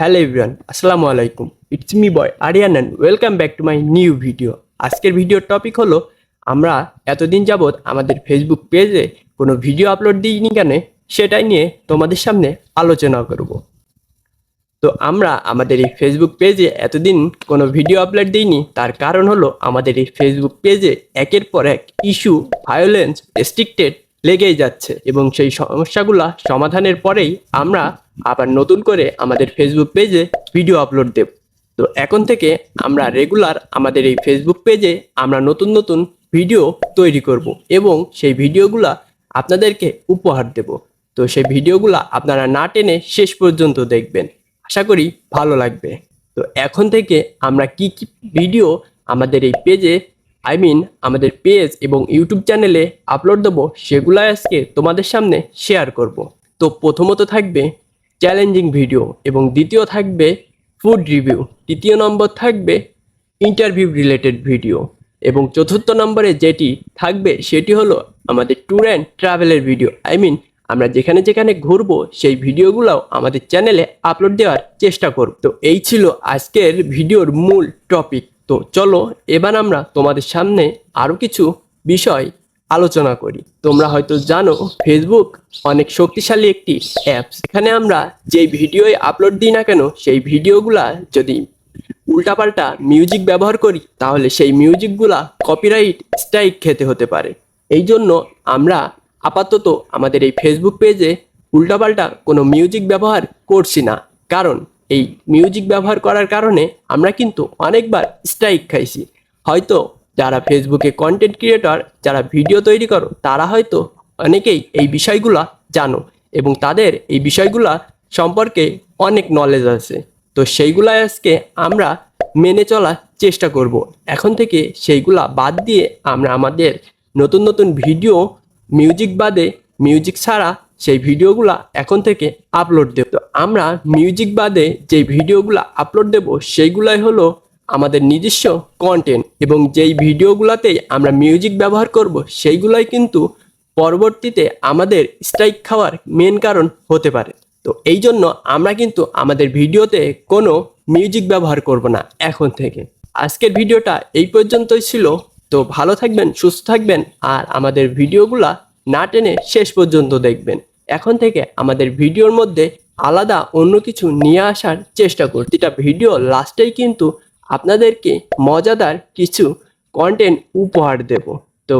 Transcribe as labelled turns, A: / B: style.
A: Hello everyone আসসালামু আলাইকুম it's me boy Ariyan and welcome back to my new video আজকের ভিডিওর topic হলো আমরা এতদিন যাবৎ আমাদের ফেসবুক পেজে কোনো ভিডিও আপলোড দিইনি কেন সেটাই নিয়ে তোমাদের সামনে আলোচনা করব তো আমরা আমাদের এই ফেসবুক পেজে এতদিন কোনো ভিডিও আপলোড দিইনি তার কারণ হলো আমাদের এই ফেসবুক পেজে একের পর এক ইস্যু ভায়োলেন্স রেস্ট্রিক্টেড লেগেই যাচ্ছে এবং সেই সমস্যাগুলা সমাধানের পরেই আমরা আবার নতুন করে আমাদের ফেসবুক পেজে ভিডিও আপলোড দেব। তো এখন থেকে আমরা রেগুলার আমাদের এই ফেসবুক পেজে আমরা নতুন নতুন ভিডিও তৈরি করব এবং সেই ভিডিওগুলা আপনাদেরকে উপহার দেব। তো সেই ভিডিওগুলা আপনারা না টেনে শেষ পর্যন্ত দেখবেন। আশা করি ভালো লাগবে। তো এখন থেকে আমরা কি কি ভিডিও আমাদের এই পেজে আই মিন আমাদের পেজ এবং ইউটিউব চ্যানেলে আপলোড দেবো সেগুলো আজকে তোমাদের সামনে শেয়ার করব। তো প্রথমত থাকবে চ্যালেঞ্জিং ভিডিও এবং দ্বিতীয় থাকবে ফুড রিভিউ, তৃতীয় নম্বর থাকবে ইন্টারভিউ রিলেটেড ভিডিও এবং চতুর্থ নম্বরে যেটি থাকবে সেটি হলো আমাদের ট্যুর অ্যান্ড ট্রাভেলের ভিডিও। আই মিন আমরা যেখানে যেখানে ঘুরবো সেই ভিডিওগুলোও আমাদের চ্যানেলে আপলোড দেওয়ার চেষ্টা করব। তো এই ছিল আজকের ভিডিওর মূল টপিক। তো চলো, এবার আমরা তোমাদের সামনে আরও কিছু বিষয় আলোচনা করি। তোমরা হয়তো জানো ফেসবুক অনেক শক্তিশালী একটি অ্যাপস এখানে আমরা যেই ভিডিও আপলোড দিই না কেন, সেই ভিডিওগুলা যদি উল্টাপাল্টা মিউজিক ব্যবহার করি, তাহলে সেই মিউজিকগুলা কপিরাইট স্ট্রাইক খেতে হতে পারে। এই জন্য আমরা আপাতত আমাদের এই ফেসবুক পেজে উল্টাপাল্টা কোনো মিউজিক ব্যবহার করছি না। কারণ এই মিউজিক ব্যবহার করার কারণে আমরা কিন্তু অনেকবার স্ট্রাইক খাইছি। হয়তো যারা ফেসবুকে কন্টেন্ট ক্রিয়েটর যারা ভিডিও তৈরি করো, তারা হয়তো অনেকেই এই বিষয়গুলা জানো এবং তাদের এই বিষয়গুলা সম্পর্কে অনেক নলেজ আছে। তো সেইগুলা আজকে আমরা মেনে চলার চেষ্টা করব। এখন থেকে সেইগুলা বাদ দিয়ে আমরা আমাদের নতুন নতুন ভিডিও মিউজিক বাদে মিউজিক ছাড়া সেই ভিডিওগুলা এখন থেকে আপলোড দেব। তো আমরা মিউজিক বাদে যে ভিডিওগুলা আপলোড দেব, সেইগুলাই হলো আমাদের নিজস্ব কন্টেন্ট এবং যেই ভিডিওগুলোতেই আমরা মিউজিক ব্যবহার করব, সেইগুলাই কিন্তু পরবর্তীতে আমাদের স্ট্রাইক খাওয়ার মেন কারণ হতে পারে। তো এই জন্য আমরা কিন্তু আমাদের ভিডিওতে কোনো মিউজিক ব্যবহার করব না এখন থেকে। আজকের ভিডিওটা এই পর্যন্তই ছিল। তো ভালো থাকবেন, সুস্থ থাকবেন আর আমাদের ভিডিওগুলা না টেনে শেষ পর্যন্ত দেখবেন। এখন থেকে আমাদের ভিডিওর মধ্যে আলাদা অন্য কিছু নিয়ে আসার চেষ্টা করি প্রতিটা ভিডিও লাস্টেই কিন্তু আপনাদেরকে মজাদার কিছু কন্টেন্ট উপহার দেব। তো